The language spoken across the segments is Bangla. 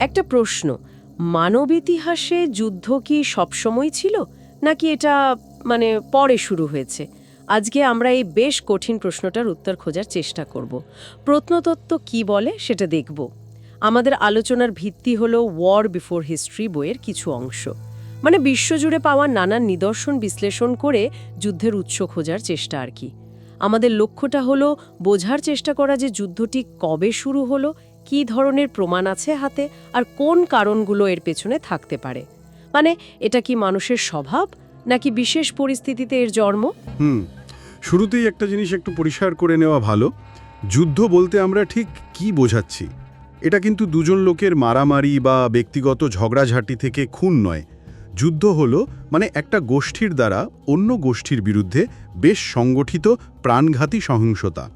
একটা প্রশ্ন, মানব ইতিহাসে যুদ্ধ কি সবসময় ছিল? নাকি এটা মানে পরে শুরু হয়েছে? আজকে আমরা এই বেশ কঠিন প্রশ্নটার উত্তর খোঁজার চেষ্টা করব। প্রত্নতত্ত্ব কি বলে সেটা দেখব। আমাদের আলোচনার ভিত্তি হল ওয়ার বিফোর হিস্ট্রি বইয়ের কিছু অংশ। মানে বিশ্বজুড়ে পাওয়া নানান নিদর্শন বিশ্লেষণ করে যুদ্ধের উৎস খোঁজার চেষ্টা আর কি। আমাদের লক্ষ্যটা হলো বোঝার চেষ্টা করা যে যুদ্ধটি কবে শুরু হলো কী ধরনের প্রমাণ আছে হাতে আর কোন কারণগুলো এর পেছনে থাকতে পারে? মানে এটা কি মানুষের স্বভাব, নাকি বিশেষ পরিস্থিতিতে এর জন্ম? হুম, শুরুতেই একটা জিনিস একটু পরিষ্কার করে নেওয়া ভালো। যুদ্ধ বলতে আমরা ঠিক কি বোঝাচ্ছি? এটা কিন্তু দুজন লোকের মারামারি বা ব্যক্তিগত ঝগড়াঝাটি থেকে খুন নয়। যুদ্ধ হলো মানে একটা গোষ্ঠীর দ্বারা অন্য গোষ্ঠীর বিরুদ্ধে বেশ সংগঠিত প্রাণঘাতী সহিংসতা।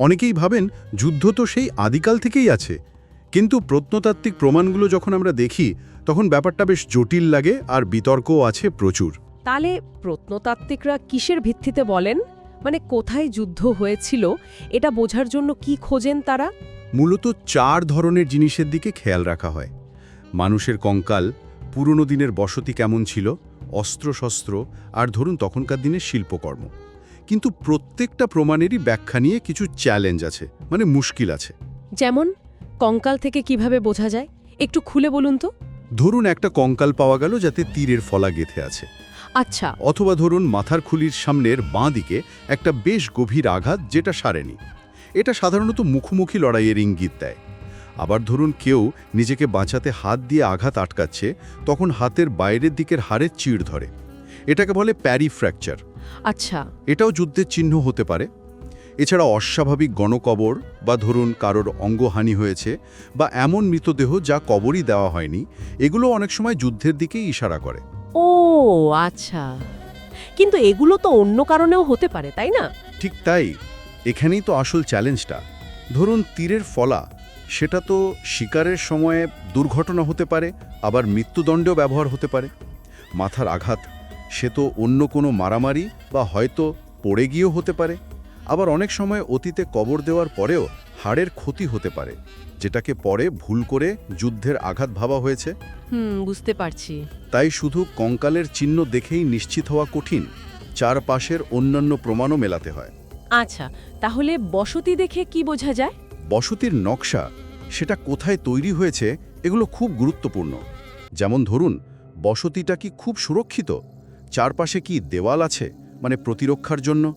অনেকেই ভাবেন যুদ্ধ তো সেই আদিকাল থেকেই আছে। কিন্তু প্রত্নতাত্ত্বিক প্রমাণগুলো যখন আমরা দেখি তখন ব্যাপারটা বেশ জটিল লাগে আর বিতর্কও আছে প্রচুর। তাহলে প্রত্নতাত্ত্বিকরা কিসের ভিত্তিতে বলেন? মানে কোথায় যুদ্ধ হয়েছিল? এটা বোঝার জন্য কি খোঁজেন তারা? মূলত চার ধরনের জিনিসের দিকে খেয়াল রাখা হয়। মানুষের কঙ্কাল পুরনো দিনের বসতি কেমন ছিল অস্ত্রশস্ত্র আর ধরুন তখনকার দিনের শিল্পকর্ম। কিন্তু প্রত্যেকটা প্রমাণেরই ব্যাখ্যা নিয়ে কিছু চ্যালেঞ্জ আছে মানে মুশকিল আছে। যেমন কঙ্কাল থেকে কীভাবে বোঝা যায়? একটু খুলে বলুন তো। ধরুন একটা কঙ্কাল পাওয়া গেল যাতে তীরের ফলা গেথে আছে। আচ্ছা। অথবা ধরুন মাথার খুলির সামনের বাঁ দিকে একটা বেশ গভীর আঘাত যেটা সারেনি। এটা সাধারণত মুখোমুখি লড়াইয়ের ইঙ্গিত দেয়। আবার ধরুন কেউ নিজেকে বাঁচাতে হাত দিয়ে আঘাত আটকাচ্ছে তখন হাতের বাইরের দিকের হাড়ের চিড় ধরে। এটাকে বলে প্যারি ফ্র্যাকচার আচ্ছা। এটাও যুদ্ধের চিহ্ন হতে পারে। এছাড়া অস্বাভাবিক গণকবর বা ধরুন কারোর অঙ্গহানি হয়েছে বা এমন মৃতদেহ যা কবরই দেওয়া হয়নি এগুলো অনেক সময় যুদ্ধের দিকেই ইশারা করে। ও আচ্ছা। কিন্তু এগুলো তো অন্য কারণেও হতে পারে তাই না? ঠিক তাই। এখানেই তো আসল চ্যালেঞ্জটা। ধরুন তীরের ফলা সেটা তো শিকারের সময়ে দুর্ঘটনা হতে পারে আবার মৃত্যুদণ্ডেও ব্যবহার হতে পারে। মাথার আঘাত সে তো অন্য কোনো মারামারি বা হয়তো পড়ে গিয়েও হতে পারে। আবার অনেক সময় অতীতে কবর দেওয়ার পরেও হাড়ের ক্ষতি হতে পারে যেটাকে পরে ভুল করে যুদ্ধের আঘাত ভাবা হয়েছে। হুম বুঝতে পারছি। তাই শুধু কঙ্কালের চিহ্ন দেখেই নিশ্চিত হওয়া কঠিন চারপাশের অন্যান্য প্রমাণও মেলাতে হয়। আচ্ছা তাহলে বসতি দেখে কি বোঝা যায়? বসতির নকশা সেটা কোথায় তৈরি হয়েছে এগুলো খুব গুরুত্বপূর্ণ। যেমন ধরুন বসতিটা কি খুব সুরক্ষিত? চারপাশে কি দেওয়াল আছে মানে প্রতিরক্ষার জন্য?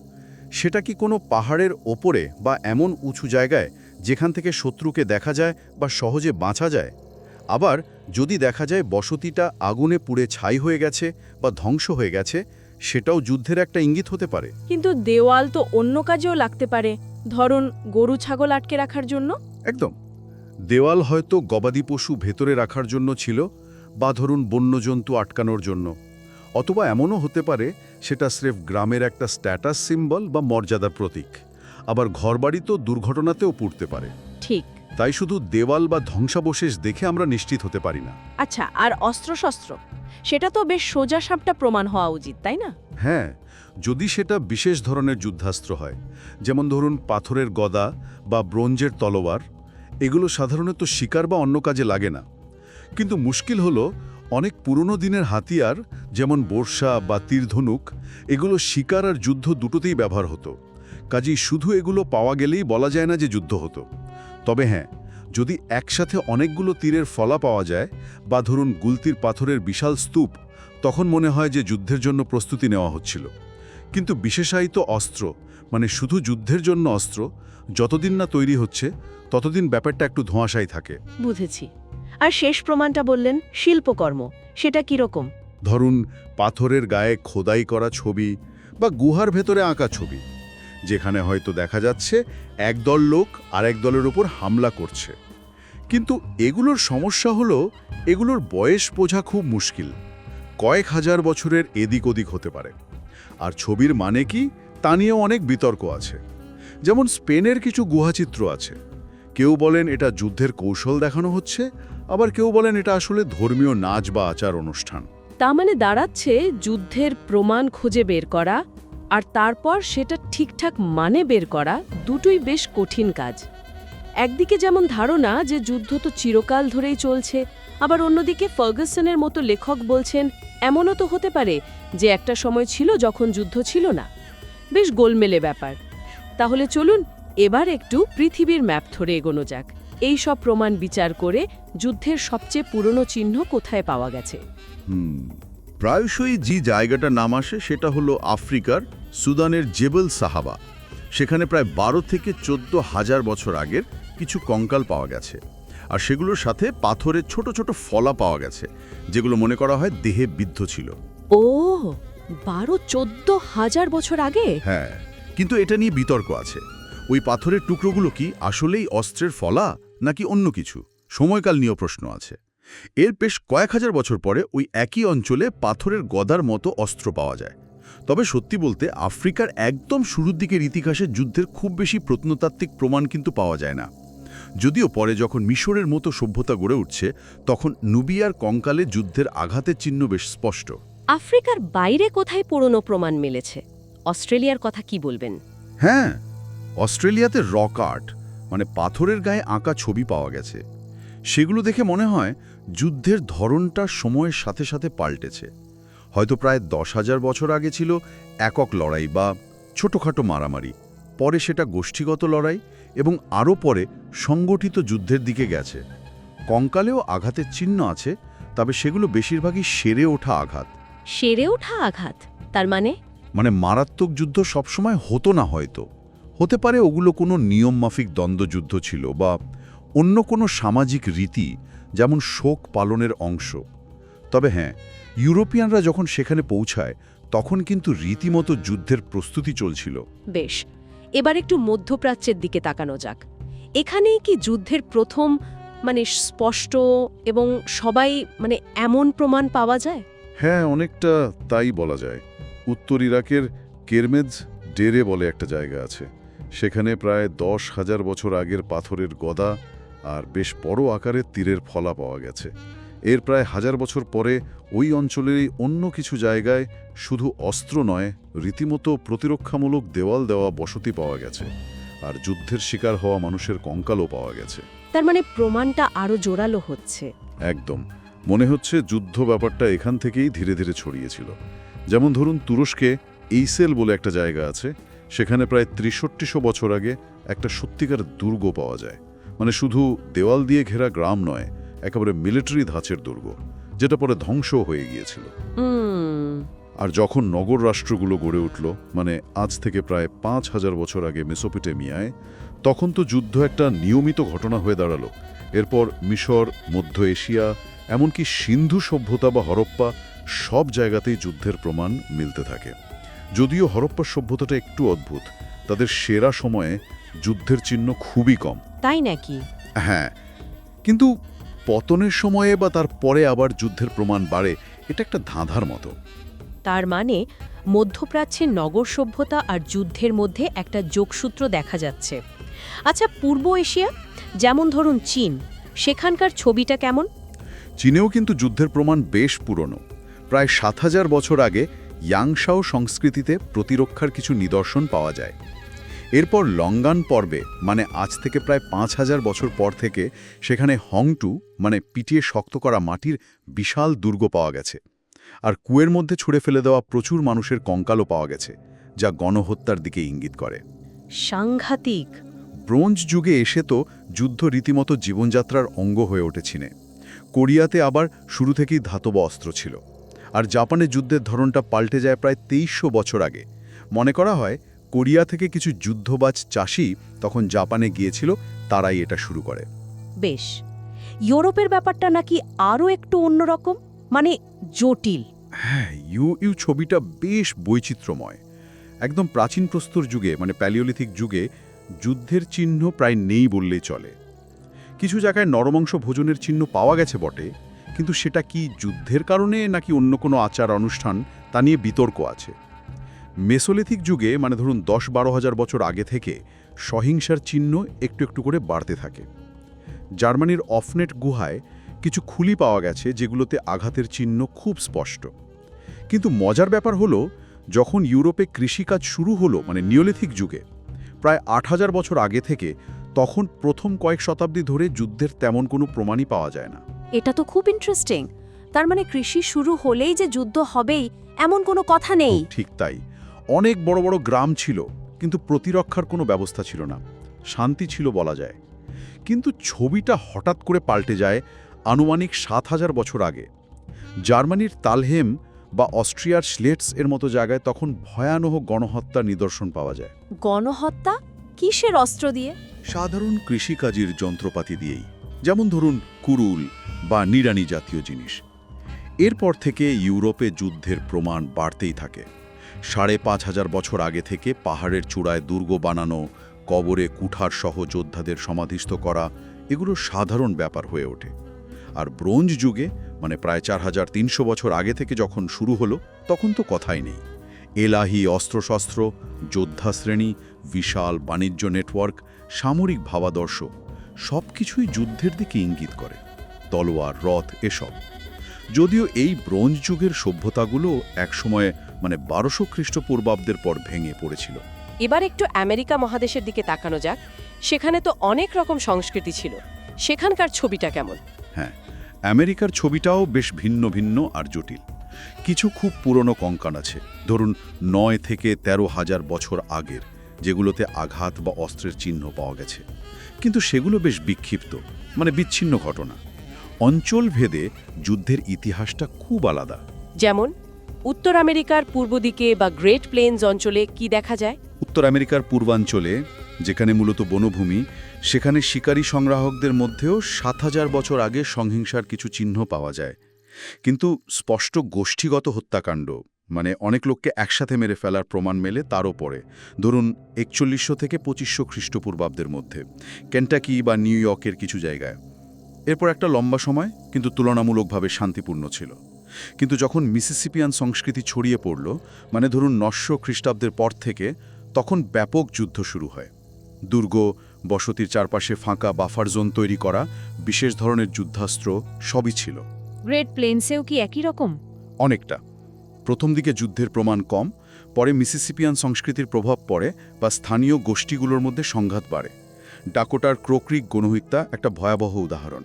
সেটা কি কোনো পাহাড়ের ওপরে বা এমন উঁচু জায়গায় যেখান থেকে শত্রুকে দেখা যায় বা সহজে বাঁচা যায়? আবার যদি দেখা যায় বসতিটা আগুনে পুড়ে ছাই হয়ে গেছে বা ধ্বংস হয়ে গেছে সেটাও যুদ্ধের একটা ইঙ্গিত হতে পারে। কিন্তু দেওয়াল তো অন্য কাজেও লাগতে পারে ধরুন গরু ছাগল আটকে রাখার জন্য? একদম। দেওয়াল হয়তো গবাদি পশু ভেতরে রাখার জন্য ছিল বা ধরুন বন্যজন্তু আটকানোর জন্য। অথবা এমনও হতে পারে সেটা স্রেফ গ্রামের একটা স্ট্যাটাস সিম্বল বা মর্যাদার প্রতীক। আবার ঘরবাড়ি তো দুর্ঘটনাতেও পড়তে পারে। ঠিক। তাই শুধু দেওয়াল বা ধ্বংসাবশেষ দেখে আমরা নিশ্চিত হতে পারি না। আচ্ছা আর অস্ত্রশস্ত্র? সেটা তো বেশ সোজা সাপটা প্রমাণ হওয়া উচিত তাই না? হ্যাঁ যদি সেটা বিশেষ ধরনের যুদ্ধাস্ত্র হয় যেমন ধরুন পাথরের গদা বা ব্রোঞ্জের তলোয়ার এগুলো সাধারণত শিকার বা অন্য কাজে লাগে না। কিন্তু মুশকিল হলো অনেক পুরনো দিনের হাতিয়ার, যেমন বর্ষা বা তীরধনুক, এগুলো শিকার আর যুদ্ধ দুটোতেই ব্যবহার হতো। কাজেই শুধু এগুলো পাওয়া গেলেই বলা যায় না যে যুদ্ধ হতো। তবে হ্যাঁ যদি একসাথে অনেকগুলো তীরের ফলা পাওয়া যায় বা ধরুন গুলতির পাথরের বিশাল স্তূপ, তখন মনে হয় যে যুদ্ধের জন্য প্রস্তুতি নেওয়া হচ্ছিল। কিন্তু বিশেষায়িত অস্ত্র মানে শুধু যুদ্ধের জন্য অস্ত্র, যতদিন না তৈরি হচ্ছে, ততদিন ব্যাপারটা একটু ধোঁয়াশাই থাকে। বুঝেছি। আর শেষ প্রমাণটা বললেন, শিল্পকর্ম। সেটা কীরকম? ধরুন, পাথরের গায়ে খোদাই করা ছবি বা গুহার ভেতরে আঁকা ছবি, যেখানে হয়তো দেখা যাচ্ছে একদল লোক আরেক দলের ওপর হামলা করছে। কিন্তু এগুলোর সমস্যা হলো, এগুলোর বয়স বোঝা খুব মুশকিল। কয়েক হাজার বছরের এদিক ওদিক হতে পারে। আর ছবির মানে কি? তা নিয়েও অনেক বিতর্ক আছে। যেমন স্পেনের কিছু গুহাচিত্র আছে। কেউ বলেন এটা যুদ্ধের কৌশল দেখানো হচ্ছে, আবার কেউ বলেন এটা আসলে ধর্মীয় নাচ বা আচার অনুষ্ঠান। তা মানে দাঁড়াচ্ছে যুদ্ধের প্রমাণ খুঁজে বের করা, আর তারপর সেটা ঠিকঠাক মানে বের করা দুটোই বেশ কঠিন কাজ। একদিকে যেমন ধারণা যে যুদ্ধ তো চিরকাল ধরেই চলছে, আবার অন্যদিকে ফার্গাসনের মতো লেখক বলছেন, এমনও তো হতে পারে যে একটা সময় ছিল যখন যুদ্ধ ছিল না। বেশ গোলমেলে ব্যাপার। তাহলে চলুন এবার একটু পৃথিবীর ম্যাপ ধরে এগোনো যাক। এই সব প্রমাণ বিচার করে যুদ্ধের সবচেয়ে পুরনো চিহ্ন কোথায় পাওয়া গেছে? প্রায়শই যে জায়গাটা নাম আসে সেটা হলো আফ্রিকার সুদানের জেবল সাহাবা। সেখানে প্রায় বারো থেকে চোদ্দ হাজার বছর আগের কিছু কঙ্কাল পাওয়া গেছে। আর সেগুলোর সাথে পাথরের ছোট ছোট ফলা পাওয়া গেছে যেগুলো মনে করা হয় দেহে বিদ্ধ ছিল। ও বারো চোদ্দ হাজার বছর আগে? হ্যাঁ কিন্তু এটা নিয়ে বিতর্ক আছে। ওই পাথরের টুকরোগুলো কি আসলেই অস্ত্রের ফলা নাকি অন্য কিছু? সময়কাল নিয়েও প্রশ্ন আছে। এর বেশ কয়েক হাজার বছর পরে ওই একই অঞ্চলে পাথরের গদার মতো অস্ত্র পাওয়া যায়। তবে সত্যি বলতে আফ্রিকার একদম শুরুর দিকের ইতিহাসে যুদ্ধের খুব বেশি প্রত্নতাত্ত্বিক প্রমাণ কিন্তু পাওয়া যায় না। যদিও পরে যখন মিশরের মতো সভ্যতা গড়ে উঠছে তখন নুবিয়ার কঙ্কালে যুদ্ধের আঘাতের চিহ্ন বেশ স্পষ্ট। আফ্রিকার বাইরে কোথায় পুরনো প্রমাণ মিলেছে? অস্ট্রেলিয়ার কথা কি বলবেন? হ্যাঁ অস্ট্রেলিয়াতে রক আর্ট মানে পাথরের গায়ে আঁকা ছবি পাওয়া গেছে। সেগুলো দেখে মনে হয় যুদ্ধের ধরনটা সময়ের সাথে সাথে পাল্টেছে। হয়তো প্রায় দশ হাজার বছর আগে ছিল একক লড়াই বা ছোটোখাটো মারামারি। পরে সেটা গোষ্ঠীগত লড়াই এবং আরও পরে সংগঠিত যুদ্ধের দিকে গেছে। কঙ্কালেও আঘাতের চিহ্ন আছে তবে সেগুলো বেশিরভাগই সেরে ওঠা আঘাত। সেরে ওঠা আঘাত তার মানে? মানে মারাত্মক যুদ্ধ সবসময় হতো না হয়তো। হতে পারে ওগুলো কোনো নিয়মমাফিক দ্বন্দ্বযুদ্ধ ছিল বা অন্য কোনো সামাজিক রীতি যেমন শোক পালনের অংশ। তবে হ্যাঁ ইউরোপিয়ানরা যখন সেখানে পৌঁছায় তখন কিন্তু রীতিমতো যুদ্ধের প্রস্তুতি চলছিল। বেশ এবার একটু মধ্যপ্রাচ্যের দিকে তাকানো যাক। এখানেই কি যুদ্ধের প্রথম মানে স্পষ্ট এবং সবাই মানে এমন প্রমাণ পাওয়া যায়? হ্যাঁ অনেকটা তাই বলা যায়। উত্তর ইরাকের কেরমেজ ডেরে বলে একটা জায়গা আছে। সেখানে প্রায় দশ হাজার বছর আগের পাথরের গদা আর বেশ বড় আকারের তীরের ফলা পাওয়া গেছে। এর প্রায় হাজার বছর পরে ওই অঞ্চলেরই অন্য কিছু জায়গায় শুধু অস্ত্র নয় রীতিমতো প্রতিরক্ষামূলক দেওয়াল দেওয়া বসতি পাওয়া গেছে আর যুদ্ধের শিকার হওয়া মানুষের কঙ্কালও পাওয়া গেছে। তার মানে প্রমাণটা আরও জোরালো হচ্ছে। একদম। মনে হচ্ছে যুদ্ধ ব্যাপারটা এখান থেকেই ধীরে ধীরে ছড়িয়েছিল যেমন ধরুন তুরস্কে এইসেল বলে একটা জায়গা আছে সেখানে প্রায় ত্রিষট্টিশো বছর আগে একটা সত্যিকার দুর্গ পাওয়া যায়। মানে শুধু দেওয়াল দিয়ে ঘেরা গ্রাম নয় একেবারে মিলিটারি ধাঁচের দুর্গ যেটা পরে ধ্বংস হয়ে গিয়েছিল। আর যখন নগর রাষ্ট্রগুলো গড়ে উঠল মানে আজ থেকে প্রায় পাঁচ হাজার বছর আগে মেসোপিটেমিয়ায় তখন তো যুদ্ধ একটা নিয়মিত ঘটনা হয়ে দাঁড়াল। এরপর মিশর মধ্য এশিয়া এমনকি সিন্ধু সভ্যতা বা হরপ্পা সব জায়গাতেই যুদ্ধের প্রমাণ মিলতে থাকে। যদিও হরপ্পা সভ্যতাটা একটু অদ্ভুত তাদের সেরা সময়ে যুদ্ধের চিহ্ন খুবই কম। তাই নাকি? হ্যাঁ কিন্তু পতনের সময়ে বা তার পরে আবার যুদ্ধের প্রমাণ বাড়ে এটা একটা ধাঁধার মতো। তার মানে মধ্যপ্রাচ্যের নগর সভ্যতা আর যুদ্ধের মধ্যে একটা যোগসূত্র দেখা যাচ্ছে। আচ্ছা পূর্ব এশিয়া যেমন ধরুন চীন সেখানকার ছবিটা কেমন? চীনেও কিন্তু যুদ্ধের প্রমাণ বেশ পুরনো। প্রায় সাত হাজার বছর আগে ইয়াংশাও সংস্কৃতিতে প্রতিরক্ষার কিছু নিদর্শন পাওয়া যায়। এরপর লঙ্গান পর্বে মানে আজ থেকে প্রায় পাঁচ হাজার বছর পর থেকে সেখানে হংটু মানে পিটিয়ে শক্ত করা মাটির বিশাল দুর্গ পাওয়া গেছে। আর কুয়ের মধ্যে ছুঁড়ে ফেলে দেওয়া প্রচুর মানুষের কঙ্কালও পাওয়া গেছে যা গণহত্যার দিকে ইঙ্গিত করে। সাংঘাতিক। ব্রোঞ্জ যুগে এসে তো যুদ্ধ রীতিমতো জীবনযাত্রার অঙ্গ হয়ে ওঠে চীনে কোরিয়াতে আবার শুরু থেকেই ধাতব অস্ত্র ছিল। আর জাপানে যুদ্ধের ধরনটা পাল্টে যায় প্রায় তেইশশো বছর আগে। মনে করা হয় কোরিয়া থেকে কিছু যুদ্ধবাজ চাষি তখন জাপানে গিয়েছিল তারাই এটা শুরু করে। বেশ ইউরোপের ব্যাপারটা নাকি আরও একটু অন্যরকম? মানে জটিল। হ্যাঁ ইউ ইউ ছবিটা বেশ বৈচিত্র্যময়। একদম প্রাচীন প্রস্তর যুগে মানে প্যালিওলিথিক যুগে যুদ্ধের চিহ্ন প্রায় নেই বললেই চলে। কিছু জায়গায় নরমাংস ভোজনের চিহ্ন পাওয়া গেছে বটে কিন্তু সেটা কি যুদ্ধের কারণে নাকি অন্য কোনো আচার অনুষ্ঠান তা নিয়ে বিতর্ক আছে? মেসোলিথিক যুগে মানে ধরুন দশ বারো হাজার বছর আগে থেকে, সহিংসার চিহ্ন একটু একটু করে বাড়তে থাকে। জার্মানির অফনেট গুহায় কিছু খুলি পাওয়া গেছে যেগুলোতে আঘাতের চিহ্ন খুব স্পষ্ট। কিন্তু মজার ব্যাপার হলো, যখন ইউরোপে কৃষিকাজ শুরু হলো মানে নিওলিথিক যুগে, প্রায় আট হাজার বছর আগে থেকে, তখন প্রথম কয়েক শতাব্দী ধরে যুদ্ধের তেমন কোনো প্রমাণই পাওয়া যায় না। এটা তো খুব ইন্টারেস্টিং তার মানে কৃষি শুরু হলেই যে যুদ্ধ হবেই এমন কোনো কথা নেই। ঠিক তাই। অনেক বড় বড় গ্রাম ছিল কিন্তু প্রতিরক্ষার কোনো ব্যবস্থা ছিল না। শান্তি ছিল বলা যায়। কিন্তু ছবিটা হঠাৎ করে পাল্টে যায় আনুমানিক সাত হাজার বছর আগে। জার্মানির তালহেম বা অস্ট্রিয়ার স্লেটস এর মতো জায়গায় তখন ভয়ানহ গণহত্যার নিদর্শন পাওয়া যায়। গণহত্যা? কিসের অস্ত্র দিয়ে? সাধারণ কৃষিকাজের যন্ত্রপাতি দিয়েই। যেমন ধরুন কুরুল বা নিরানি জাতীয় জিনিস। এরপর থেকে ইউরোপে যুদ্ধের প্রমাণ বাড়তেই থাকে। সাড়ে পাঁচ হাজার বছর আগে থেকে পাহাড়ের চূড়ায় দুর্গ বানানো, কবরে কুঠার সহ যোদ্ধাদের সমাধিস্থ করা, এগুলো সাধারণ ব্যাপার হয়ে ওঠে। আর ব্রোঞ্জ যুগে মানে প্রায় চার হাজার তিনশো বছর আগে থেকে যখন শুরু হলো, তখন তো কথাই নেই। এলাহি অস্ত্রশস্ত্র যোদ্ধা শ্রেণি বিশাল বাণিজ্য নেটওয়ার্ক, সামরিক ভাবাদর্শ সব কিছুই যুদ্ধের দিকে ইঙ্গিত করে। তলোয়ার রথ এসব। যদিও এই ব্রোঞ্জ যুগের সভ্যতাগুলো একসময় মানে বারোশো খ্রিস্টপূর্বাব্দের পর ভেঙে পড়েছিল। এবার একটু আমেরিকা মহাদেশের দিকে তাকানো যাক। সেখানে তো অনেক রকম সংস্কৃতি ছিল। সেখানকার ছবিটা কেমন? হ্যাঁ আমেরিকার ছবিটাও বেশ ভিন্ন ভিন্ন আর জটিল। কিছু খুব পুরনো কঙ্কান আছে। ধরুন নয় থেকে তেরো হাজার বছর আগের যেগুলোতে আঘাত বা অস্ত্রের চিহ্ন পাওয়া গেছে। কিন্তু সেগুলো বেশ বিক্ষিপ্ত মানে বিচ্ছিন্ন ঘটনা। অঞ্চল ভেদে যুদ্ধের ইতিহাসটা খুব আলাদা। যেমন উত্তর আমেরিকার পূর্ব দিকে বা গ্রেট প্লেনস অঞ্চলে কি দেখা যায়? উত্তর আমেরিকার পূর্বাঞ্চলে যেখানে মূলত বনভূমি সেখানে শিকারী সংগ্রাহকদের মধ্যেও সাত হাজার বছর আগে সংহিংসার কিছু চিহ্ন পাওয়া যায়। কিন্তু স্পষ্ট গোষ্ঠীগত হত্যাকাণ্ড মানে অনেক লোককে একসাথে মেরে ফেলার প্রমাণ মেলে তারও পরে। ধরুন একচল্লিশশো থেকে পঁচিশশো খ্রিস্টপূর্বাব্দের মধ্যে কেন্টাকি বা নিউ ইয়র্কের কিছু জায়গায়। এরপর একটা লম্বা সময় কিন্তু তুলনামূলকভাবে শান্তিপূর্ণ ছিল। কিন্তু যখন মিসিসিপিয়ান সংস্কৃতি ছড়িয়ে পড়ল মানে ধরুন নশো খ্রিস্টাব্দের পর থেকে তখন ব্যাপক যুদ্ধ শুরু হয়। দুর্গ বসতির চারপাশে ফাঁকা বাফার জোন তৈরি করা বিশেষ ধরনের যুদ্ধাস্ত্র সবই ছিল। গ্রেট প্লেনসেও কি একই রকম? অনেকটা। প্রথম দিকে যুদ্ধের প্রমাণ কম পরে মিসিসিপিয়ান সংস্কৃতির প্রভাব পড়ে বা স্থানীয় গোষ্ঠীগুলোর মধ্যে সংঘাত বাড়ে। ডাকোটার ক্রোক্রিক গণহত্যা একটা ভয়াবহ উদাহরণ।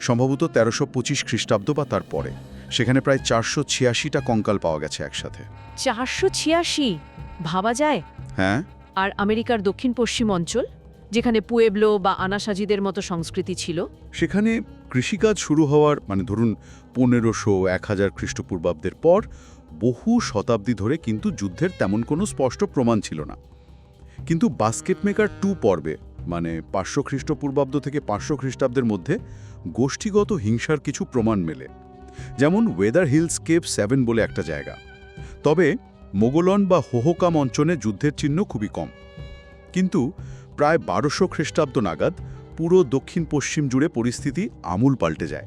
সম্ভবত তেরোশো পঁচিশ খ্রিস্টাব্দ বা তার পরে। সেখানে প্রায় চারশো ছিয়াশিটা কঙ্কাল পাওয়া গেছে একসাথে। চারশো ছিয়াশি? ভাবা যায়? হ্যাঁ। আর আমেরিকার দক্ষিণ পশ্চিম অঞ্চল যেখানে পুয়েবলো বা আনাসাজিদের মতো সংস্কৃতি ছিল? সেখানে কৃষিকাজ শুরু হওয়ার মানে ধরুন পনেরোশো এক হাজার খ্রিস্টপূর্বাব্দের পর বহু শতাব্দী ধরে কিন্তু যুদ্ধের তেমন কোনো স্পষ্ট প্রমাণ ছিল না। কিন্তু বাস্কেট মেকার টু পর্বে মানে পাঁচশো খ্রিস্টপূর্বাব্দ থেকে পাঁচশো খ্রিস্টাব্দের মধ্যে গোষ্ঠীগত হিংসার কিছু প্রমাণ মেলে। যেমন ওয়েদার হিলস কেপ সেভেন বলে একটা জায়গা। তবে মোগলন বা হোহকাম অঞ্চলে যুদ্ধের চিহ্ন খুবই কম। কিন্তু প্রায় বারোশো খ্রিস্টাব্দ নাগাদ পুরো দক্ষিণ পশ্চিম জুড়ে পরিস্থিতি আমূল পাল্টে যায়।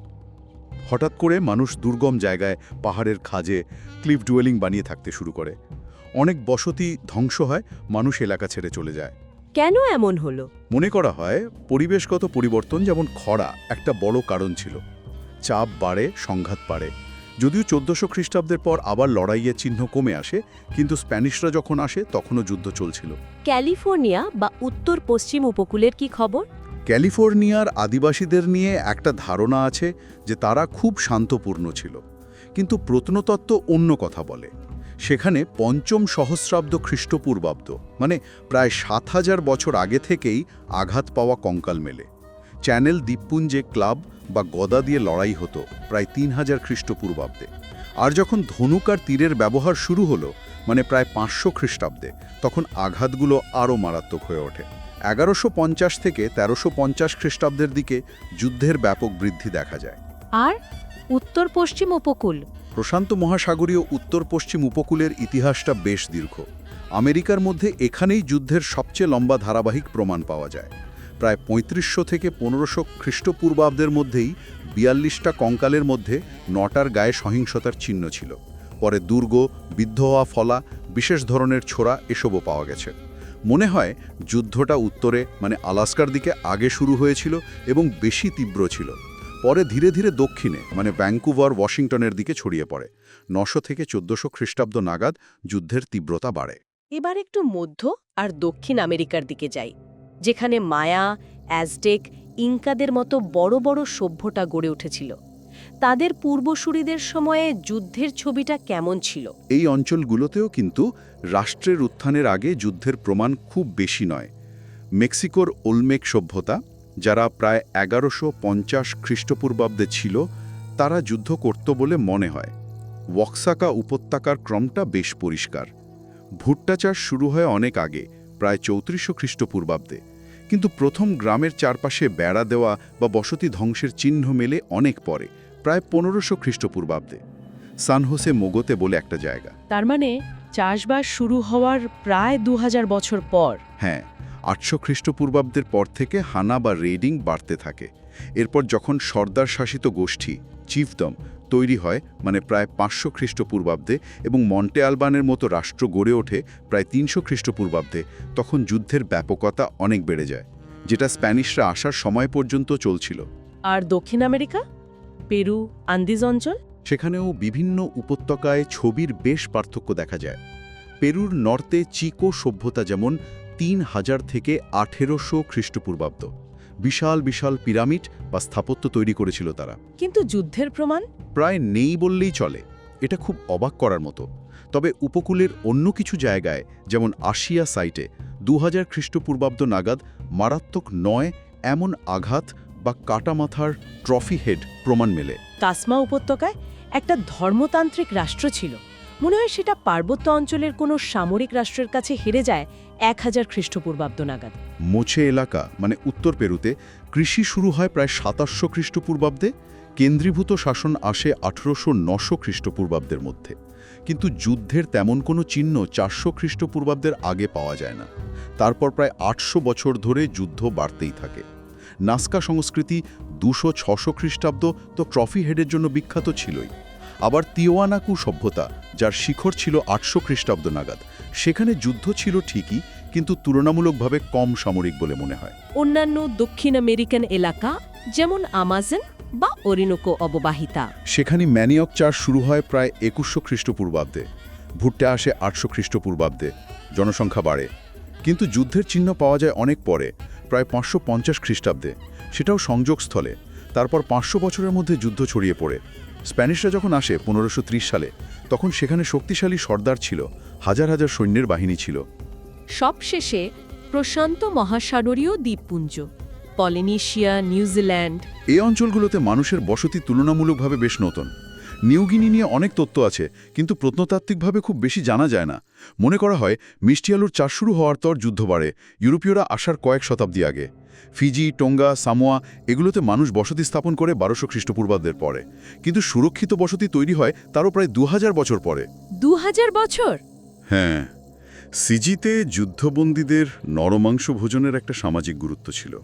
হঠাৎ করে মানুষ দুর্গম জায়গায় পাহাড়ের খাজে ক্লিফ ডুয়েলিং বানিয়ে থাকতে শুরু করে। অনেক বসতি ধ্বংস হয়, মানুষ এলাকা ছেড়ে চলে যায়। কেন এমন হলো? মনে করা হয় পরিবেশগত পরিবর্তন যেমন খরা একটা বড় কারণ ছিল। চাপ বাড়ে সংঘাত বাড়ে। যদিও চোদ্দশো খ্রিস্টাব্দের পর আবার লড়াইয়ের চিহ্ন কমে আসে কিন্তু স্প্যানিশরা যখন আসে তখনও যুদ্ধ চলছিল। ক্যালিফোর্নিয়া বা উত্তর পশ্চিম উপকূলের কি খবর? ক্যালিফোর্নিয়ার আদিবাসীদের নিয়ে একটা ধারণা আছে যে তারা খুব শান্তপূর্ণ ছিল। কিন্তু প্রত্নতত্ত্ব অন্য কথা বলে। সেখানে পঞ্চম সহস্রাব্দ খ্রিস্টপূর্বাব্দ মানে প্রায় সাত হাজার বছর আগে থেকেই আঘাত পাওয়া কঙ্কাল মেলে। চ্যানেল দ্বীপপুঞ্জে ক্লাব বা গদা দিয়ে লড়াই হতো প্রায় তিন হাজার খ্রিস্টপূর্বাব্দে। আর যখন ধনুক আর তীরের ব্যবহার শুরু হলো মানে প্রায় পাঁচশো খ্রিস্টাব্দে, তখন আঘাতগুলো আরও মারাত্মক হয়ে ওঠে। এগারোশো পঞ্চাশ থেকে তেরোশো খ্রিস্টাব্দের দিকে যুদ্ধের ব্যাপক বৃদ্ধি দেখা যায়। আর? উত্তর পশ্চিম উপকূল। প্রশান্ত মহাসাগরীয় উত্তর পশ্চিম উপকূলের ইতিহাসটা বেশ দীর্ঘ। আমেরিকার মধ্যে এখানেই যুদ্ধের সবচেয়ে লম্বা ধারাবাহিক প্রমাণ পাওয়া যায়। প্রায় পঁয়ত্রিশশো থেকে পনেরোশো খ্রিস্টপূর্বাব্দের মধ্যেই বিয়াল্লিশটা কঙ্কালের মধ্যে নটার গায়ে সহিংসতার চিহ্ন ছিল। পরে দুর্গ বিদ্ধ হওয়া ফলা, বিশেষ ধরনের ছোড়া এসবও পাওয়া গেছে। মনে হয় যুদ্ধটা উত্তরে মানে আলাস্কার দিকে আগে শুরু হয়েছিল এবং বেশি তীব্র ছিল। পরে ধীরে ধীরে দক্ষিণে মানে ভ্যাঙ্কুভার ওয়াশিংটনের দিকে ছড়িয়ে পড়ে। নশো থেকে চোদ্দশো খ্রিস্টাব্দ নাগাদ যুদ্ধের তীব্রতা বাড়ে। এবার একটু মধ্য আর দক্ষিণ আমেরিকার দিকে যাই যেখানে মায়া অ্যাজটেক ইনকাদের মতো বড় বড় সভ্যতা গড়ে উঠেছিল। তাদের পূর্বসূরিদের সময়ে যুদ্ধের ছবিটা কেমন ছিল? এই অঞ্চলগুলোতেও কিন্তু রাষ্ট্রের উত্থানের আগে যুদ্ধের প্রমাণ খুব বেশি নয়। মেক্সিকোর ওলমেক সভ্যতা যারা প্রায় এগারোশো পঞ্চাশ খ্রিস্টপূর্বাব্দে ছিল তারা যুদ্ধ করত বলে মনে হয়। ওয়াক্সাকা উপত্যকার ক্রমটা বেশ পরিষ্কার। ভুট্টা চাষ শুরু হয় অনেক আগে প্রায় চৌত্রিশশো খ্রিস্টপূর্বাব্দে। কিন্তু প্রথম গ্রামের চারপাশে বেড়া দেওয়া বা বসতি ধ্বংসের চিহ্ন মেলে অনেক পরে প্রায় পনেরোশো খ্রিস্টপূর্বাব্দে। সানহোসে মোগোতে বলে একটা জায়গা। তার মানে চাষবাস শুরু হওয়ার প্রায় দু হাজার বছর পর। হ্যাঁ আটশো খ্রিস্টপূর্বাব্দের পর থেকে হানা বা রেডিং বাড়তে থাকে। এরপর যখন সর্দার শাসিত গোষ্ঠী চিফদম তৈরি হয় মানে প্রায় পাঁচশো খ্রিস্টপূর্বাব্দে এবং মন্টে আলবানের মতো রাষ্ট্র গড়ে ওঠে প্রায় তিনশো খ্রিস্টপূর্বাব্দে তখন যুদ্ধের ব্যাপকতা অনেক বেড়ে যায় যেটা স্প্যানিশরা আসার সময় পর্যন্ত চলছিল। আর দক্ষিণ আমেরিকা? পেরু আন্দিজ অঞ্চল? সেখানেও বিভিন্ন উপত্যকায় ছবির বেশ পার্থক্য দেখা যায়। পেরুর নর্তে চিকো সভ্যতা যেমন তিন হাজার থেকে আঠেরোশো খ্রিস্টপূর্বাব্দ। বিশাল বিশাল পিরামিড বা স্থাপত্য তৈরি করেছিল তারা। কিন্তু যুদ্ধের প্রমাণ? প্রায় নেই বললেই চলে। এটা খুব অবাক করার মতো। তবে উপকূলের অন্য কিছু জায়গায় যেমন আশিয়া সাইটে দু হাজার খ্রিস্টপূর্বাব্দ নাগাদ মারাত্মক নয় এমন আঘাত বা কাটামাথার ট্রফি হেড প্রমাণ মেলে। তাসমা উপত্যকায় একটা ধর্মতান্ত্রিক রাষ্ট্র ছিল। মনে হয় সেটা পার্বত্য অঞ্চলের কোনো সামরিক রাষ্ট্রের কাছে হেরে যায় এক হাজার খ্রিস্টপূর্বাব্দ নাগাদ। মোছে এলাকা মানে উত্তর পেরুতে, কৃষি শুরু হয় প্রায় সাতাশশো খ্রিস্টপূর্বাব্দে। কেন্দ্রীভূত শাসন আসে আঠেরোশো নশো খ্রিস্টপূর্বাব্দের মধ্যে। কিন্তু যুদ্ধের তেমন কোনো চিহ্ন চারশো খ্রিস্টপূর্বাব্দের আগে পাওয়া যায় না। তারপর প্রায় আটশো বছর ধরে যুদ্ধ বাড়তেই থাকে। নাস্কা সংস্কৃতি দুশো ছশো খ্রিস্টাব্দ তো ট্রফি হেডের জন্য বিখ্যাত ছিলই। আবার তিওয়ানাকু সভ্যতা যার শিখর ছিল আটশো খ্রিস্টাব্দ নাগাদ। সেখানে যুদ্ধ ছিল ঠিকই কিন্তু তুলনামূলকভাবে কম সামরিক বলে মনে হয়। অন্যান্য দক্ষিণ আমেরিকান এলাকা যেমন আমাজন বা অরিনোকো অববাহিতা সেখানে ম্যানিয়ক চাষ শুরু হয় প্রায় একুশশো খ্রিস্টপূর্বাব্দে। ভুট্টে আসে আটশো খ্রিস্টপূর্বাব্দে জনসংখ্যা বাড়ে। কিন্তু যুদ্ধের চিহ্ন পাওয়া যায় অনেক পরে প্রায় পাঁচশো পঞ্চাশ খ্রিস্টাব্দে। সেটাও সংযোগস্থলে। তারপর পাঁচশো বছরের মধ্যে যুদ্ধ ছড়িয়ে পড়ে। স্প্যানিশরা যখন আসে পনেরোশো সালে তখন সেখানে শক্তিশালী সর্দার ছিল হাজার হাজার সৈন্যের বাহিনী ছিল। সবশেষে প্রশান্ত মহাসাগরীয় দ্বীপপুঞ্জ পলিনেশিয়া নিউজিল্যান্ড এই অঞ্চলগুলোতে মানুষের বসতি তুলনামূলকভাবে বেশ নতুন। নিউগিনি নিয়ে অনেক তথ্য আছে কিন্তু প্রত্নতাত্ত্বিকভাবে খুব বেশি জানা যায় না। মনে করা হয় মিষ্টি আলুর চাষ শুরু হওয়ার পর যুদ্ধ বাড়ে ইউরোপীয়রা আসার কয়েক শতাব্দী আগে। ফিজি টোঙ্গা সামোয়া এগুলোতে মানুষ বসতি স্থাপন করে বারোশো খ্রিস্টপূর্বাব্দের পরে। কিন্তু সুরক্ষিত বসতি তৈরি হয় তারও প্রায় দু হাজার বছর পরে। দু হাজার বছর? হ্যাঁ। সিজিতে যুদ্ধবন্দীদের নরমাংস ভোজনের একটা সামাজিক গুরুত্ব ছিল।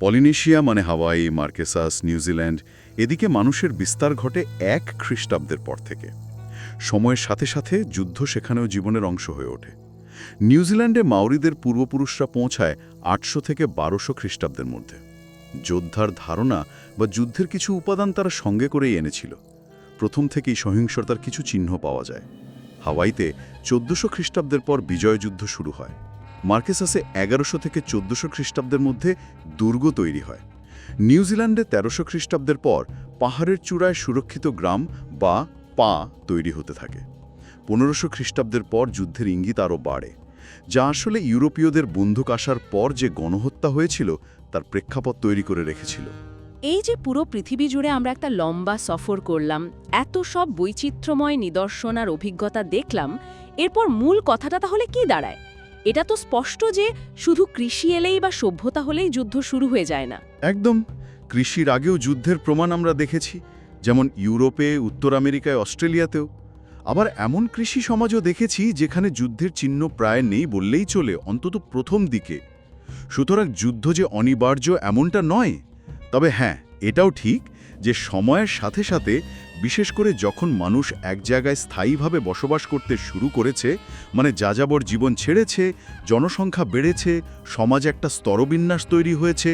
পলিনেশিয়া মানে হাওয়াই মার্কেসাস নিউজিল্যান্ড এদিকে মানুষের বিস্তার ঘটে এক খ্রিস্টাব্দের পর থেকে। সময়ের সাথে সাথে যুদ্ধ সেখানেও জীবনের অংশ হয়ে ওঠে। নিউজিল্যান্ডে মাওরিদের পূর্বপুরুষরা পৌঁছায় আটশো থেকে বারোশো খ্রিস্টাব্দের মধ্যে। যোদ্ধার ধারণা বা যুদ্ধের কিছু উপাদান তারা সঙ্গে করেই এনেছিল। প্রথম থেকেই সহিংসতার কিছু চিহ্ন পাওয়া যায়। হাওয়াইতে চোদ্দশো খ্রিস্টাব্দের পর বিজয় যুদ্ধ শুরু হয়। মার্কেসাসে এগারোশো থেকে চোদ্দশো খ্রিস্টাব্দের মধ্যে দুর্গ তৈরি হয়। নিউজিল্যান্ডে তেরোশো খ্রিস্টাব্দের পর পাহাড়ের চূড়ায় সুরক্ষিত গ্রাম বা পা তৈরি হতে থাকে। পনেরোশো খ্রিস্টাব্দের পর যুদ্ধের ইঙ্গিত আরও বাড়ে, যা আসলে ইউরোপীয়দের বন্দুক আসার পর যে গণহত্যা হয়েছিল, তার প্রেক্ষাপট তৈরি করে রেখেছিল। এই যে পুরো পৃথিবী জুড়ে আমরা একটা লম্বা সফর করলাম, এত সব বৈচিত্র্যময় নিদর্শন আর অভিজ্ঞতা দেখলাম, এরপর মূল কথাটা তাহলে কি দাঁড়ায়? এটা তো স্পষ্ট যে শুধু কৃষি এলেই বা সভ্যতা হলেই যুদ্ধ শুরু হয়ে যায় না। একদম। কৃষির আগেও যুদ্ধের প্রমাণ আমরা দেখেছি, যেমন ইউরোপে, উত্তর আমেরিকায়, অস্ট্রেলিয়াতেও। আবার এমন কৃষি সমাজও দেখেছি যেখানে যুদ্ধের চিহ্ন প্রায় নেই বললেই চলে, অন্তত প্রথম দিকে। সুতরাং যুদ্ধ যে অনিবার্য এমনটা নয়। তবে হ্যাঁ এটাও ঠিক যে সময়ের সাথে সাথে বিশেষ করে যখন মানুষ এক জায়গায় স্থায়ীভাবে বসবাস করতে শুরু করেছে মানে যাযাবর জীবন ছেড়েছে জনসংখ্যা বেড়েছে সমাজে একটা স্তরবিন্যাস তৈরি হয়েছে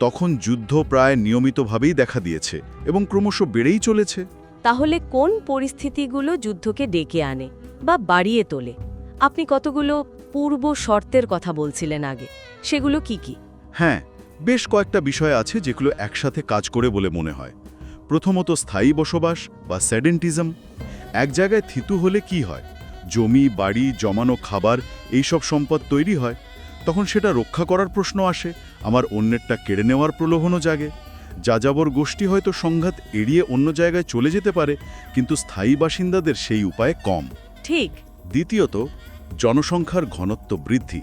তখন যুদ্ধ প্রায় নিয়মিতভাবেই দেখা দিয়েছে এবং ক্রমশ বেড়েই চলেছে। তাহলে কোন পরিস্থিতিগুলো যুদ্ধকে ডেকে আনে বা বাড়িয়ে তোলে? আপনি কতগুলো পূর্ব শর্তের কথা বলছিলেন আগে সেগুলো কি কি? হ্যাঁ বেশ কয়েকটা বিষয় আছে যেগুলো একসাথে কাজ করে বলে মনে হয়। প্রথমত স্থায়ী বসবাস বা স্যাডেন্টিজম এক জায়গায় থিতু হলে কি হয়? জমি বাড়ি জমানো খাবার এইসব সম্পদ তৈরি হয়। তখন সেটা রক্ষা করার প্রশ্ন আসে আমার অন্যেরটা কেড়ে নেওয়ার প্রলোভনও জাগে। যাযাবর গোষ্ঠী হয়তো সংঘাত এড়িয়ে অন্য জায়গায় চলে যেতে পারে কিন্তু স্থায়ী বাসিন্দাদের সেই উপায় কম। ঠিক। দ্বিতীয়ত জনসংখ্যার ঘনত্ব বৃদ্ধি।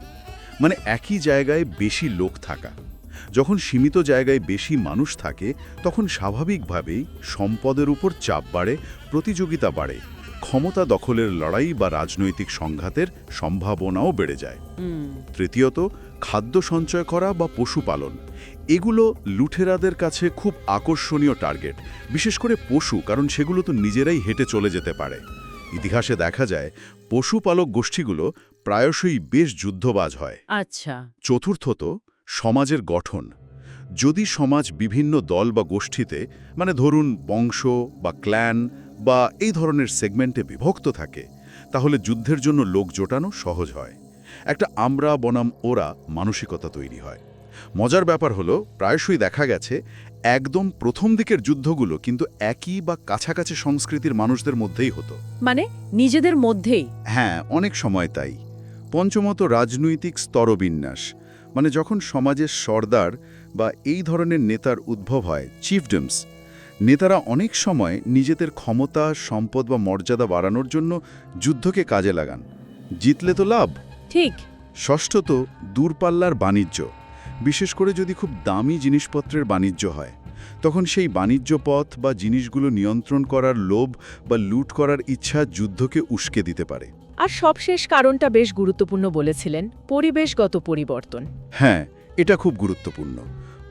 মানে একই জায়গায় বেশি লোক থাকা। যখন সীমিত জায়গায় বেশি মানুষ থাকে তখন স্বাভাবিকভাবেই সম্পদের উপর চাপ বাড়ে প্রতিযোগিতা বাড়ে ক্ষমতা দখলের লড়াই বা রাজনৈতিক সংঘাতের সম্ভাবনাও বেড়ে যায়। তৃতীয়ত খাদ্য সঞ্চয় করা বা পশুপালন এগুলো লুঠেরাদের কাছে খুব আকর্ষণীয় টার্গেট বিশেষ করে পশু কারণ সেগুলো তো নিজেরাই হেঁটে চলে যেতে পারে। ইতিহাসে দেখা যায় পশুপালক গোষ্ঠীগুলো প্রায়শই বেশ যুদ্ধবাজ হয়। আচ্ছা। চতুর্থত সমাজের গঠন। যদি সমাজ বিভিন্ন দল বা গোষ্ঠীতে মানে ধরুন বংশ বা ক্ল্যান বা এই ধরনের সেগমেন্টে বিভক্ত থাকে তাহলে যুদ্ধের জন্য লোক জোটানো সহজ হয়। একটা আমরা বনাম ওরা মানসিকতা তৈরি হয়। মজার ব্যাপার হলো প্রায়শই দেখা গেছে একদম প্রথম দিকের যুদ্ধগুলো কিন্তু একই বা কাছাকাছি সংস্কৃতির মানুষদের মধ্যেই হতো। মানে নিজেদের মধ্যেই? হ্যাঁ অনেক সময় তাই। পঞ্চমত রাজনৈতিক স্তরবিন্যাস মানে যখন সমাজের সর্দার বা এই ধরনের নেতার উদ্ভব হয় চিফডমস নেতারা অনেক সময় নিজেদের ক্ষমতা সম্পদ বা মর্যাদা বাড়ানোর জন্য যুদ্ধকে কাজে লাগান। জিতলে তো লাভ। ঠিক। ষষ্ঠত দূরপাল্লার বাণিজ্য। বিশেষ করে যদি খুব দামি জিনিসপত্রের বাণিজ্য হয় তখন সেই বাণিজ্য পথ বা জিনিসগুলো নিয়ন্ত্রণ করার লোভ বা লুট করার ইচ্ছা যুদ্ধকে উস্কে দিতে পারে। আর সবশেষ কারণটা বেশ গুরুত্বপূর্ণ বলেছিলেন পরিবেশগত পরিবর্তন। হ্যাঁ এটা খুব গুরুত্বপূর্ণ।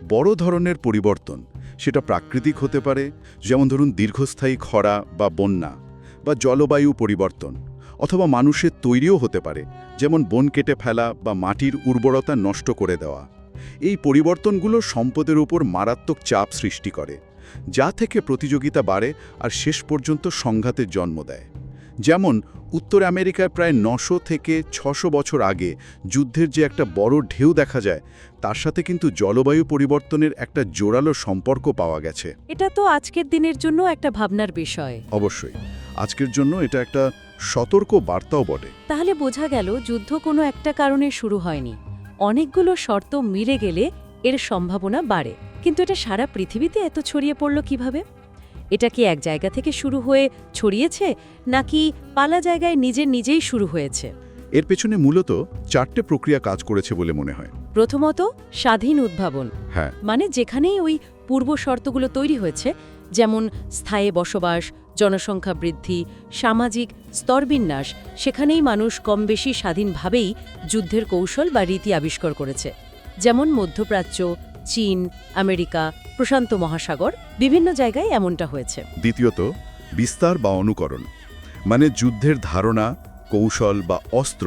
বড় ধরনের পরিবর্তন সেটা প্রাকৃতিক হতে পারে, যেমন ধরুন দীর্ঘস্থায়ী খরা বা বন্যা, বা জলবায়ু পরিবর্তন, অথবা মানুষের তৈরিও হতে পারে, যেমন বন কেটে ফেলা বা মাটির উর্বরতা নষ্ট করে দেওয়া। এই পরিবর্তনগুলো সম্পদের উপর মারাত্মক চাপ সৃষ্টি করে, যা থেকে প্রতিযোগিতা বাড়ে আর শেষ পর্যন্ত সংঘাতের জন্ম দেয়। যেমন উত্তর আমেরিকায় প্রায় নশো থেকে ছশো বছর আগে যুদ্ধের যে একটা বড় ঢেউ দেখা যায় তার সাথে কিন্তু জলবায়ু পরিবর্তনের একটা জোরালো সম্পর্ক পাওয়া গেছে। এটা তো আজকের দিনের জন্য একটা ভাবনার বিষয়। অবশ্যই। আজকের জন্য এটা একটা সতর্ক বার্তাও বটে। তাহলে বোঝা গেল যুদ্ধ কোনো একটা কারণে শুরু হয়নি। অনেকগুলো শর্ত মিলে গেলে এর সম্ভাবনা বাড়ে। কিন্তু এটা সারা পৃথিবীতে এত ছড়িয়ে পড়ল কীভাবে? এটা কি এক জায়গা থেকে শুরু হয়ে ছড়িয়েছে নাকি পালা জায়গায় নিজের নিজেই শুরু হয়েছে? এর পেছনে মূলত চারটে প্রক্রিয়া কাজ করেছে বলে মনে হয়। প্রথমত স্বাধীন উদ্ভাবন। হ্যাঁ। মানে যেখানেই ওই পূর্ব শর্তগুলো তৈরি হয়েছে যেমন স্থায়ী বসবাস জনসংখ্যা বৃদ্ধি সামাজিক স্তরবিন্যাস সেখানেই মানুষ কম বেশি স্বাধীনভাবেই যুদ্ধের কৌশল বা রীতি আবিষ্কার করেছে। যেমন মধ্যপ্রাচ্য চীন আমেরিকা প্রশান্ত মহাসাগর বিভিন্ন জায়গায় এমনটা হয়েছে। দ্বিতীয়ত বিস্তার বা অনুকরণ মানে যুদ্ধের ধারণা কৌশল বা অস্ত্র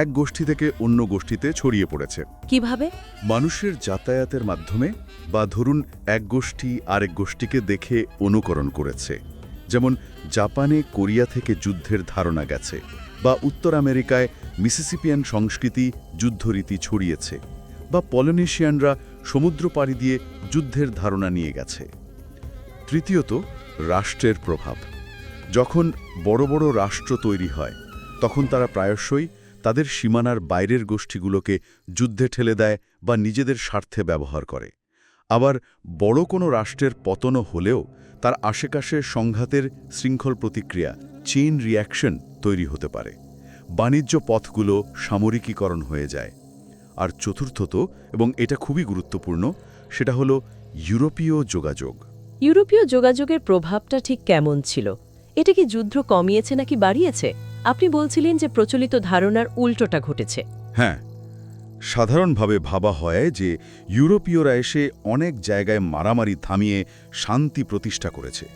এক গোষ্ঠী থেকে অন্য গোষ্ঠীতে ছড়িয়ে পড়েছে। কীভাবে? মানুষের যাতায়াতের মাধ্যমে বা ধরুন এক গোষ্ঠী আরেক গোষ্ঠীকে দেখে অনুকরণ করেছে। যেমন জাপানে কোরিয়া থেকে যুদ্ধের ধারণা গেছে বা উত্তর আমেরিকায় মিসিসিপিয়ান সংস্কৃতি যুদ্ধরীতি ছড়িয়েছে বা পলিনেশিয়ানরা সমুদ্র পাড়ি দিয়ে যুদ্ধের ধারণা নিয়ে গেছে। তৃতীয়ত, রাষ্ট্রের প্রভাব। যখন বড় বড় রাষ্ট্র তৈরি হয়, তখন তারা প্রায়শই তাদের সীমানার বাইরের গোষ্ঠীগুলোকে যুদ্ধে ঠেলে দেয় বা নিজেদের স্বার্থে ব্যবহার করে। আবার বড় কোনো রাষ্ট্রের পতনও হলেও তার আশেপাশে সংঘাতের শৃঙ্খল প্রতিক্রিয়া চেইন রিয়াকশন তৈরি হতে পারে। বাণিজ্য পথগুলো সামরিকীকরণ হয়ে যায়। আর চতুর্থত এবং এটা খুবই গুরুত্বপূর্ণ সেটা হলো ইউরোপীয় যোগাযোগ। ইউরোপীয় যোগাযোগের প্রভাবটা ঠিক কেমন ছিল? এটা কি যুদ্ধ কমিয়েছে নাকি বাড়িয়েছে? আপনি বলছিলেন যে প্রচলিত ধারণার উল্টোটা ঘটেছে। হ্যাঁ সাধারণভাবে ভাবা হয় যে ইউরোপীয়রা এসে অনেক জায়গায় মারামারি থামিয়ে শান্তি প্রতিষ্ঠা করেছে।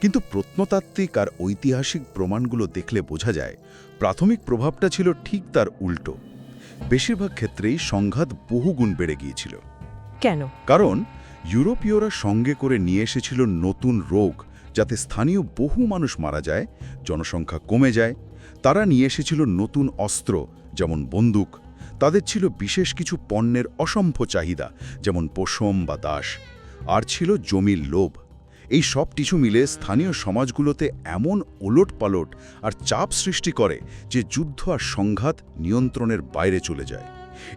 কিন্তু প্রত্নতাত্ত্বিক আর ঐতিহাসিক প্রমাণগুলো দেখলে বোঝা যায় প্রাথমিক প্রভাবটা ছিল ঠিক তার উল্টো। বেশিরভাগ ক্ষেত্রেই সংঘাত বহুগুণ বেড়ে গিয়েছিল। কেন? কারণ ইউরোপীয়রা সঙ্গে করে নিয়ে এসেছিল নতুন রোগ যাতে স্থানীয় বহু মানুষ মারা যায় জনসংখ্যা কমে যায়। তারা নিয়ে এসেছিল নতুন অস্ত্র যেমন বন্দুক। তাদের ছিল বিশেষ কিছু পণ্যের অসম্ভ্য চাহিদা যেমন পশম বা দাস। আর ছিল জমির লোভ। এই সব কিছু মিলে স্থানীয় সমাজগুলোতে এমন ওলট পালট আর চাপ সৃষ্টি করে যে যুদ্ধ আর সংঘাত নিয়ন্ত্রণের বাইরে চলে যায়।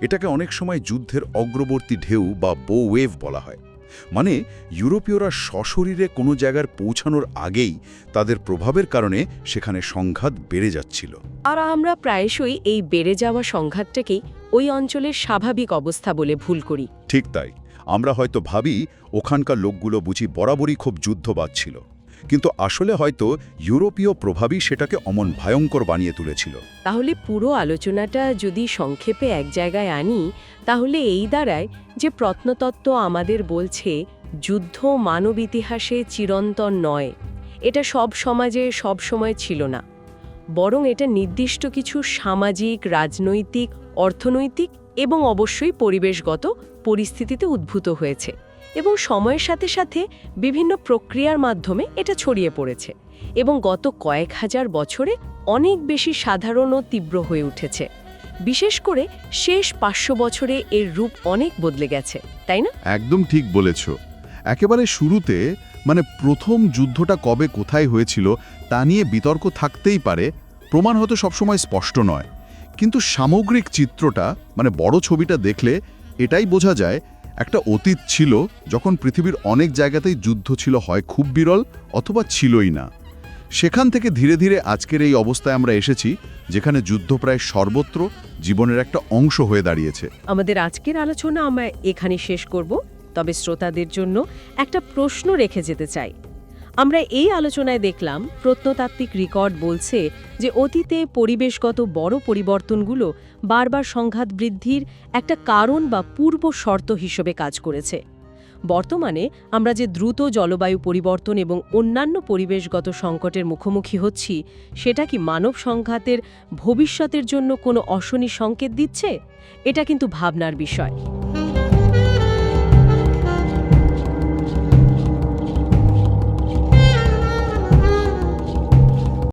এটাকে অনেক সময় যুদ্ধের অগ্রবর্তী ঢেউ বা বো ওয়েভ বলা হয়। মানে ইউরোপীয়রা সশরীরে কোনো জায়গার পৌঁছানোর আগেই তাদের প্রভাবের কারণে সেখানে সংঘাত বেড়ে যাচ্ছিল। আর আমরা প্রায়শই এই বেড়ে যাওয়া সংঘাতটাকেই ওই অঞ্চলের স্বাভাবিক অবস্থা বলে ভুল করি। ঠিক তাই। আমরা হয়তো ভাবি ওখানকার লোকগুলো বুঝি বরাবরই খুব যুদ্ধবাদ ছিল। কিন্তু আসলে হয়তো ইউরোপীয় প্রভাবই সেটাকে অমন ভয়ঙ্কর বানিয়ে তুলেছিল। তাহলে পুরো আলোচনাটা যদি সংক্ষেপে এক জায়গায় আনি, তাহলে এই দ্বারায় যে প্রত্নতত্ত্ব আমাদের বলছে, যুদ্ধ মানব ইতিহাসে চিরন্তন নয়। এটা সব সমাজে সব সময় ছিল না। বরং এটা নির্দিষ্ট কিছু সামাজিক, রাজনৈতিক, অর্থনৈতিক এবং অবশ্যই পরিবেশগত পরিস্থিতিতে উদ্ভূত হয়েছে এবং সময়ের সাথে সাথে বিভিন্ন প্রক্রিয়ার মাধ্যমে এটা ছড়িয়ে পড়েছে এবং গত কয়েক হাজার বছরে অনেক বেশি সাধারণ ও তীব্র হয়ে উঠেছে। বিশেষ করে শেষ পাঁচশো বছরে এর রূপ অনেক বদলে গেছে, তাই না? একদম ঠিক বলেছ। একেবারে শুরুতে মানে প্রথম যুদ্ধটা কবে কোথায় হয়েছিল তা নিয়ে বিতর্ক থাকতেই পারে, প্রমাণ হয়তো সবসময় স্পষ্ট নয়। কিন্তু সামগ্রিক চিত্রটা মানে বড় ছবিটা দেখলে এটাই বোঝা যায়, একটা অতীত ছিল যখন পৃথিবীর অনেক জায়গাতেই যুদ্ধ ছিল, হয় খুব বিরল অথবা ছিলই না। সেখান থেকে ধীরে ধীরে আজকের এই অবস্থায় আমরা এসেছি, যেখানে যুদ্ধ প্রায় সর্বত্র জীবনের একটা অংশ হয়ে দাঁড়িয়েছে। আমাদের আজকের আলোচনা আমরা এখানে শেষ করব, তবে শ্রোতাদের জন্য একটা প্রশ্ন রেখে যেতে চাই। আমরা এই আলোচনায় দেখলাম, প্রত্নতাত্ত্বিক রেকর্ড বলছে যে অতীতে পরিবেশগত বড় পরিবর্তনগুলো বারবার সংঘাত বৃদ্ধির একটা কারণ বা পূর্ব শর্ত হিসেবে কাজ করেছে। বর্তমানে আমরা যে দ্রুত জলবায়ু পরিবর্তন এবং অন্যান্য পরিবেশগত সংকটের মুখোমুখি হচ্ছি, সেটা কি মানব সংঘাতের ভবিষ্যতের জন্য কোনো অশনি সংকেত দিচ্ছে? এটা কিন্তু ভাবনার বিষয়।